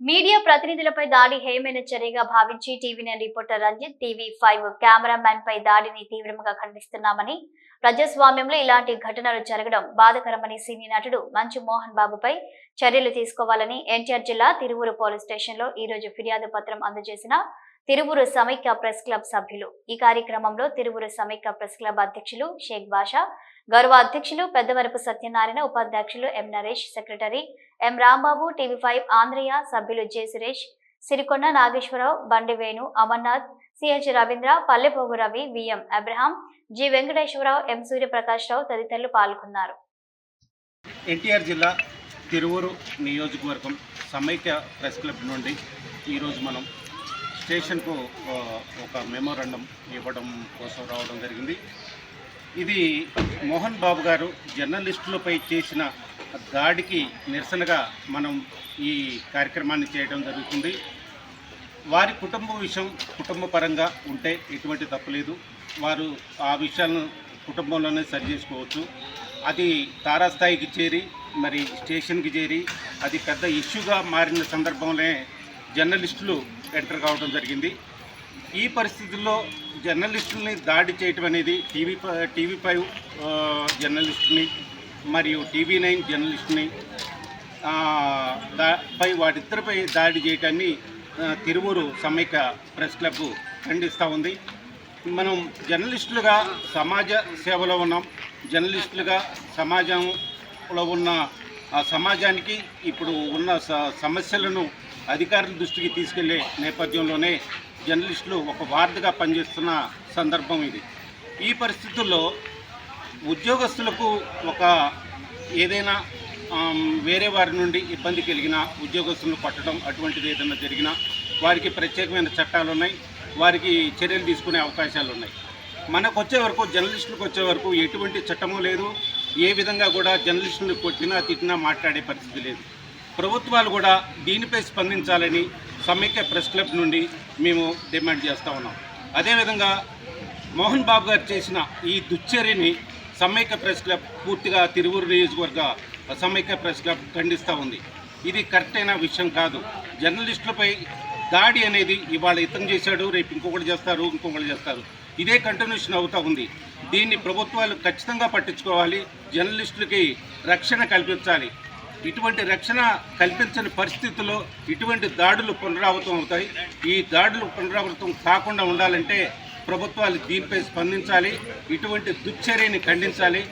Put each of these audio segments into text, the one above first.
Media ప్రతినిధులపై దాడి హేమైన చర్యగా భావించి TV nine reporter Ranjith TV five cameraman పై దాడిని తీవ్రంగా ఖండిస్తున్నామని ప్రజాస్వామ్యంలో ఇలాంటి ఘటనలు జరగడం బాధకరమని సినీ నటుడు మంచు మోహన్ బాబుపై చర్యలు తీసుకోవాలని ఎన్టీఆర్ జిల్లా తిరువురు పోలీస్ స్టేషన్లో ఈ రోజు ఫిర్యాదు పత్రం అందజేసిన తిరువురు సమైక్య ప్రెస్ క్లబ్ సభ్యులు. ఈ కార్యక్రమంలో తిరువురు సమైక్య ప్రెస్ క్లబ్ అధ్యక్షులు షేక్ బాషా గౌరవ అధ్యక్షులు పెద్దవరపు సత్యనారాయణ ఉపాధ్యక్షులు M Naresh secretary M Rambabu TV five Andhraiah సభ్యులు J Suresh Sirikonda Nageswararao Bandi Venu Amarnath CH Ravindra Pallepogu Ravi VM Abraham G Venkateswararao M Suryaprakash Rao తదితరులు పాల్గొన్నారు. ఎన్టీఆర్ జిల్లా తిరువూరు నియోజకవర్గం సమైక్య ప్రెస్ క్లబ్ నుండి ఈరోజు మనం స్టేషన్కు ఒక మెమోరండం ఇవ్వడం కోసం రావడం జరిగింది. ఇది మోహన్ బాబు గారు జర్నలిస్టులపై చేసిన దాడికి నిరసనగా మనం ఈ కార్యక్రమాన్ని చేయడం జరుగుతుంది. వారి కుటుంబ విషయం కుటుంబ పరంగా ఉంటే ఎటువంటి తప్పలేదు వారు ఆ విషయాలను కుటుంబంలోనే సరి చేసుకోవచ్చు. అది తారాస్థాయికి చేరి మరి స్టేషన్కి చేరి అది పెద్ద ఇష్యూగా మారిన సందర్భంలోనే జర్నలిస్టులు ఎంటర్ కావడం జరిగింది. ఈ పరిస్థితుల్లో జర్నలిస్టుల్ని దాడి చేయటం అనేది టీవీ టీవీ ఫైవ్ జర్నలిస్టుని మరియు టీవీ నైన్ జర్నలిస్టుని దా- పై వాటిద్దరిపై దాడి చేయటాన్ని తిరువురు తిరువూరు సమైక్య ప్రెస్ క్లబ్ ఖండిస్తూ ఉంది. మనం జర్నలిస్టులుగా సమాజ సేవలో ఉన్నాం. జర్నలిస్టులుగా సమాజంలో ఉన్న ఆ సమాజానికి ఇప్పుడు ఉన్న స- సమస్యలను అధికారుల దృష్టికి తీసుకెళ్ళే నేపథ్యంలోనే జర్నలిస్టులు ఒక వార్డుగా పనిచేస్తున్న సందర్భం ఇది. ఈ పరిస్థితుల్లో ఉద్యోగస్తులకు ఒక ఏదైనా వేరే వారి నుండి ఇబ్బంది కలిగినా ఉద్యోగస్తులను పట్టడం అటువంటిది ఏదైనా జరిగినా వారికి ప్రత్యేకమైన చట్టాలు ఉన్నాయి. వారికి చర్యలు తీసుకునే అవకాశాలు ఉన్నాయి. మనకు వచ్చే వరకు జర్నలిస్టులకు వచ్చే వరకు ఎటువంటి చట్టము లేదు. ఏ విధంగా కూడా జర్నలిస్టులను కొట్టినా తిట్టినా మాట్లాడే పరిస్థితి లేదు. ప్రభుత్వాలు కూడా దీనిపై స్పందించాలని సమైక్య ప్రెస్ క్లబ్ నుండి మేము డిమాండ్ చేస్తూ ఉన్నాం. అదేవిధంగా మోహన్ బాబు గారు చేసిన ఈ దుశ్చర్యని సమైక్య ప్రెస్ క్లబ్ పూర్తిగా తిరువురు నియోజకవర్గ సమైక్య ప్రెస్ క్లబ్ ఖండిస్తూ ఉంది. ఇది కరెక్ట్ అయిన విషయం కాదు. జర్నలిస్టులపై దాడి అనేది ఇవాళ ఇతను చేశాడు రేపు ఇంకొకటి చేస్తారు ఇంకొకటి చేస్తారు. ఇదే కంటిన్యూషన్ అవుతూ ఉంది. దీన్ని ప్రభుత్వాలు ఖచ్చితంగా పట్టించుకోవాలి జర్నలిస్టులకి రక్షణ కల్పించాలి. ఇటువంటి రక్షణ కల్పించని పరిస్థితుల్లో ఇటువంటి దాడులు పునరావృతం అవుతాయి. ఈ దాడులు పునరావృతం కాకుండా ఉండాలంటే ప్రభుత్వాలు దీనిపై స్పందించాలి. ఇటువంటి దుశ్చర్యని ఖండించాలి.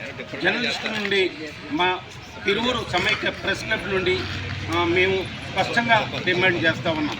జర్నలిస్టుల నుండి మా తిరువురు సమైక్య ప్రెస్ క్లబ్ నుండి మేము స్పష్టంగా డిమాండ్ చేస్తూ ఉన్నాం.